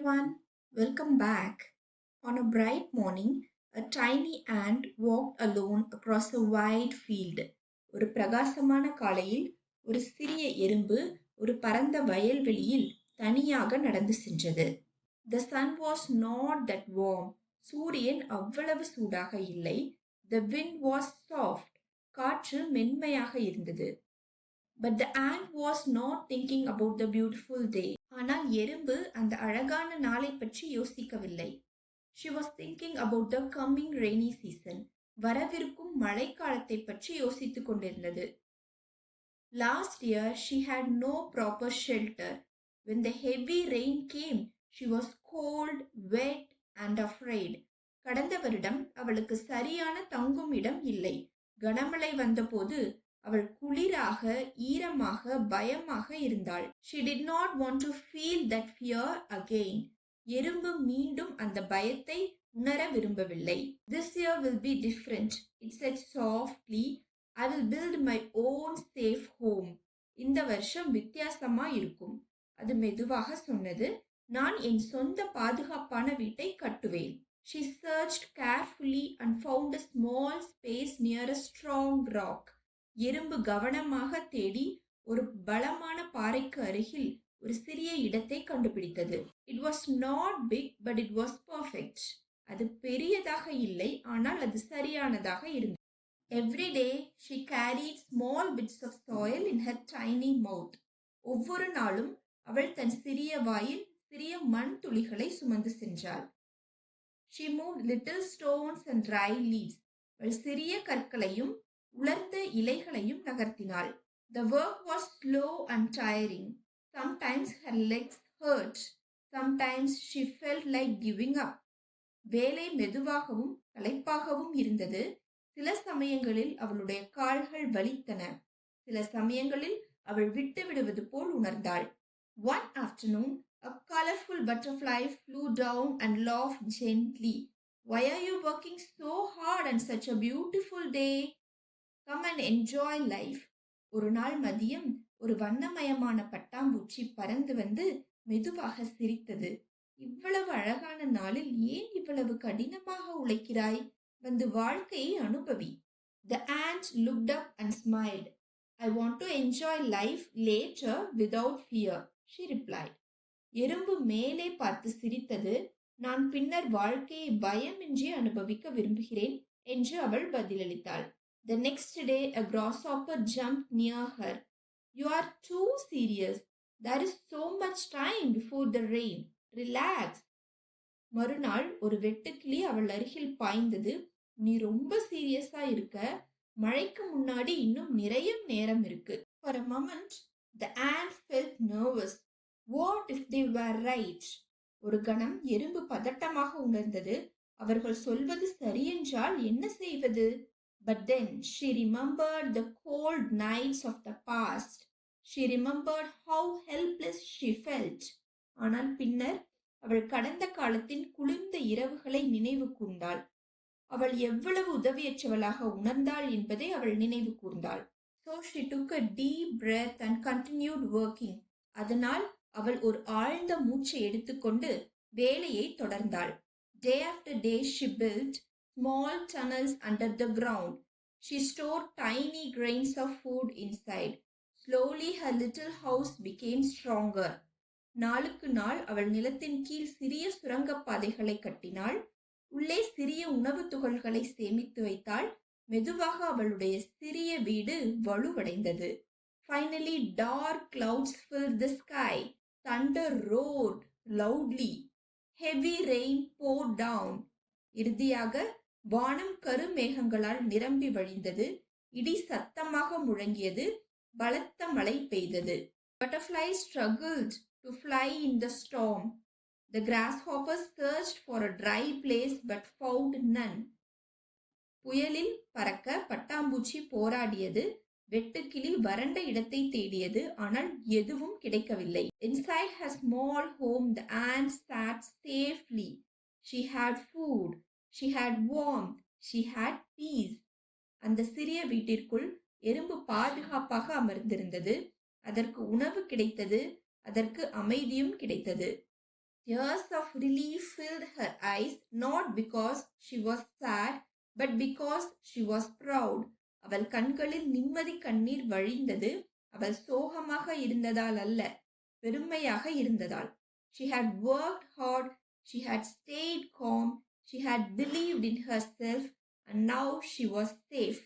everyone, welcome back. On a bright morning, a tiny ant walked alone across a wide field. ஒரு பிரகாசமான காலையில் ஒரு சிறிய எறும்பு ஒரு பரந்த வயல்வெளியில் தனியாக நடந்து சென்றது the sun was not that warm சூரியன் அவ்வளவு சூடாக இல்லை த விண்ட் வாஸ் சாஃப்ட் காற்று மென்மையாக இருந்தது but the ant was not thinking about the beautiful day ஆனால் எறும்பு அந்த அழகான நாளை பற்றி யோசிக்கவில்லை she was thinking about the coming rainy season வரவிருக்கும் மழைக்காலத்தை பற்றி யோசித்துக் கொண்டிருந்தது last year she had no proper shelter when the heavy rain came she was cold wet and afraid கடந்த வருடம் அவளுக்கு சரியான தங்கும் இடம் இல்லை கனமழை வந்தபோது அவள் குளிராக ஈரமாக பயமாக இருந்தாள். She did not want to feel that fear again எறும்பு மீண்டும் அந்த பயத்தை உணர விரும்பவில்லை. This year will be different it's ed softly I will build my own safe home இந்த வருஷம் வித்தியாசமா இருக்கும். அது மெதுவாக சொன்னது நான் என் சொந்த பாதுகாப்பான வீட்டை கட்டுவேன். She search carefully and found a small space near a strong rock எறும்பு கவனமாக தேடி ஒரு பலமான பாறைக்கு அருகில் ஒரு சிறிய இடத்தை கண்டுபிடித்தது. It was not big but it was perfect அது பெரியதாக இல்லை ஆனால் அது சரியானதாக இருந்தது. Every day she carry small bits of soil in her tiny mouth ஒவ்வொரு நாளும் அவள் தன் சிறிய வாயில் சிறிய மண் துளிகளை சுமந்து சென்றாள். She move little stones and dry leaves அவள் சிறிய கற்களையும் உலர்ந்த இலைகளையும் நகர்த்தினாள். The work was slow and tiring sometimes her legs hurt sometimes she felt like giving up வேலை மெதுவாகவும் களைப்பாகவும் இருந்தது. சில சமயங்களில் அவளுடைய கால்கள் வலித்தன. சில சமயங்களில் அவள் விட்டு விடுவது போல் உணர்ந்தாள். One afternoon a colourful butterfly flew down and laugh gently why are you working so hard and such a beautiful day come and enjoy life ஒரு நாள் மதியம் ஒரு வண்ணமயமான பட்டாம்பூச்சி பறந்து வந்து மெதுவாக சிரித்தது. இவ்வளவு அழகான நாளில் ஏன் இவ்வளவு கடினமாக உழைக்கிறாய்? வந்து வாழ்க்கையை அனுபவி. The ant looked up and smiled I want to enjoy life later without fear she replied எறும்பு மேலே பார்த்து சிரித்தது. நான் பின்னர் வாழ்க்கையை பயமின்றி அனுபவிக்க விரும்புகிறேன் என்று அவள் பதிலளித்தாள். The next day, a grasshopper jumped near her. You are too serious. There is so much time before the rain. Relax. மறுநாள் ஒரு வெட்டுக்கிளி அவள் அருகில் பாய்ந்தது நீ ரொம்ப சீரியஸா இருக்க மழைக்கு முன்னாடி இன்னும் நிறைய நேரம் இருக்கு for a moment the ant felt nervous what if they were right ஒரு கணம் எறும்பு பதட்டமாக உணர்ந்தது அவர்கள் சொல்வது சரியென்றால் என்ன செய்வது But then she remembered the cold nights of the past. She remembered how helpless she felt. ஆனால் பின்னர் அவள் கடந்த காலத்தின் குளிர்ந்த இரவுகளை நினைவு கூர்ந்தாள் அவள் எவ்வளவு உதவியற்றவளாக உணர்ந்தாள் என்பதை அவள் நினைவு கூர்ந்தாள் so she took a deep breath and continued working அதனால் அவள் ஒரு ஆழ்ந்த மூச்சை எடுத்துக்கொண்டு வேலையை தொடர்ந்தாள் day after day she built small tunnels under the ground. She stored tiny grains of food inside. Slowly her little house became stronger. நாளுக்கு நாள் அவள் நிலத்தின் கீழ் சிறிய சுரங்கப்பாதைகளை கட்டினாள் உள்ளே சிறிய உணவு துகள்களை சேமித்து வைத்தாள் மெதுவாக அவளுடைய சிறிய வீடு வலுவடைந்தது finally dark clouds fill the sky thunder roared loudly heavy rain pour down இறுதியாக வானம் கருமேகங்களால் நிரம்பி வழிந்தது. இடி சத்தமாக முழங்கியது. பலத்த மழை பெய்தது. Butterfly struggled to fly in the storm the grasshopper search for a dry place but found none புயலில் பறக்க பட்டாம்பூச்சி போராடியது. வெட்டுக்கிளி வறண்ட இடத்தை தேடியது. ஆனால் எதுவும் கிடைக்கவில்லை. Inside her small home the ant sat safely she had food she had warm she had peace அந்த சிறிய வீட்டிற்குள் எறும்பு பாதுகாப்பாக அமர்ந்திருந்தது. அதற்கு உணவு கிடைத்தது. அதற்கு அமைதியும் கிடைத்தது. Tears of relief filled her eyes, not because she was sad, but because she was proud. அவள் கண்களில் நிம்மதி கண்ணீர் வழிந்தது. அவள் சோகமாக இருந்ததால் அல்ல பெருமையாக இருந்ததால். She had work hard she had stayed calm she had believed in herself and now she was safe.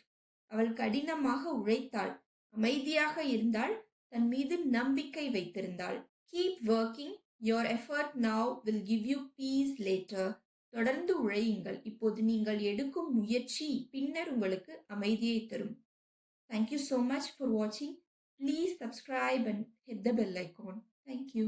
அவள் கடினமாக உழைத்தாள். அமைதியாக இருந்தாள். தன் மீது நம்பிக்கை வைத்திருந்தாள். Keep working your effort now will give you peace later தொடர்ந்து உழையுங்கள். இப்போது நீங்கள் எடுக்கும் முயற்சி பின்னர் உங்களுக்கு அமைதியை தரும். Thank you so much for வாட்சிங் please subscribe and hit the bell icon thank you